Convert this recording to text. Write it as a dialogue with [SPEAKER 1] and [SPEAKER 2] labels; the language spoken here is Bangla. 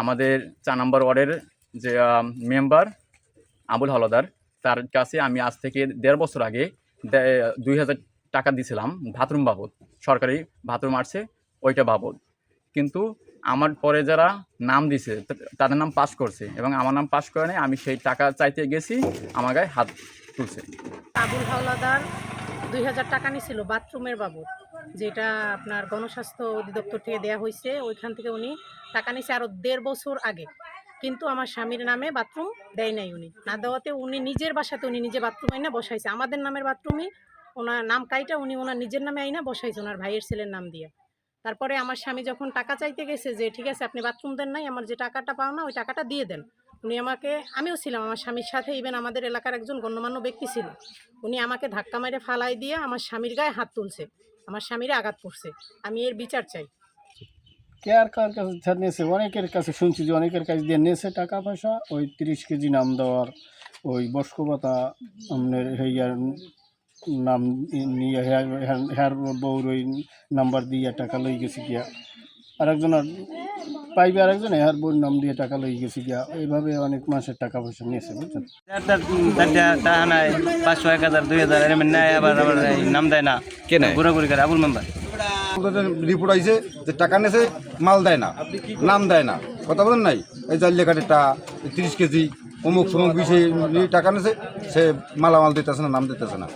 [SPEAKER 1] আমাদের চার নম্বর ওয়ার্ডের যে মেম্বার আবুল হলদার, তার কাছে আমি আজ থেকে দেড় বছর আগে দুই হাজার টাকা দিয়েছিলাম বাথরুম বাবদ, সরকারি বাথরুম আসছে, ওইটা বাবদ। কিন্তু আমার পরে যারা নাম দিছে তাদের নাম পাস করছে এবং আমার নাম পাস করে নাই আমি সেই টাকা চাইতে গেছি, আমার গায়ে হাত তুলছে।
[SPEAKER 2] আবুল হাওলাদার দুই হাজার টাকা নিছিল বাথরুমের বাবদ। যেটা আপনার গণস্বাস্থ্য অধিদপ্তর থেকে দেয়া হয়েছে, ওইখান থেকে উনি টাকা নিছে আরও দেড় বছর আগে। কিন্তু আমার স্বামীর নামে বাথরুম দেয় নাই উনি। না দেওয়াতে উনি নিজের বাসাতে উনি নিজে বাথরুম আইনা বসাইছে। আমাদের নামের বাথরুমই ওনার নাম কাইটা উনি ওনার নিজের নামে আইনা বসাইছে ওনার ভাইয়ের ছেলের নাম দিয়ে। তারপরে আমার স্বামী যখন টাকা চাইতে গেছে যে, ঠিক আছে, আপনি বাথরুম দেন নাই, আমার যে টাকাটা পাও না, ওই টাকাটা দিয়ে দেন। উনি আমাকে, আমিও ছিলাম, আমার স্বামীর সাথে ইভেন আমাদের এলাকার একজন গণ্যমান্য ব্যক্তি ছিল। উনি আমাকে ধাক্কা মেরে ফালাই দিয়ে আমার স্বামীর গায়ে হাত তুলছে, আমার স্বামীর আঘাত করছে। আমি এর বিচার চাই।
[SPEAKER 3] কে আর কার কাছে নিয়েছে? অনেকের কাছে শুনছি যে অনেকের কাছে দিয়ে নিয়েছে টাকা পয়সা, ওই তিরিশ কেজি নাম দেওয়ার ওই বস্কপাতা আপনার হইয়ার নাম নিয়ে হ্যার বউর ওই নাম্বার দিয়ে টাকা লই গেছি গিয়া। আরেকজনের পাইবে আরেকজন হ্যার বউর নাম দিয়ে টাকা লই গেছি গিয়া। এইভাবে অনেক মাসের টাকা পয়সা নিয়েছে বুঝছেন?
[SPEAKER 4] টাকা নাই পাঁচশো এক হাজার দুই হাজার এরকম নেয় আবার আবার নাম দেয় না।
[SPEAKER 5] কে নেয়?
[SPEAKER 4] ঘোরাঘুরি করে আবুল মেম্বার।
[SPEAKER 6] রিপোর্ট আইছে যে টাকা নেছে মাল দেয় না নাম দেয় না। কথা বলেন নাই? এই জাল লেখাটা তিরিশ কেজি অমুক সমুক বিষয়ে টাকা নেছে সে মালামাল দিতেছে না নাম দিতেছে না।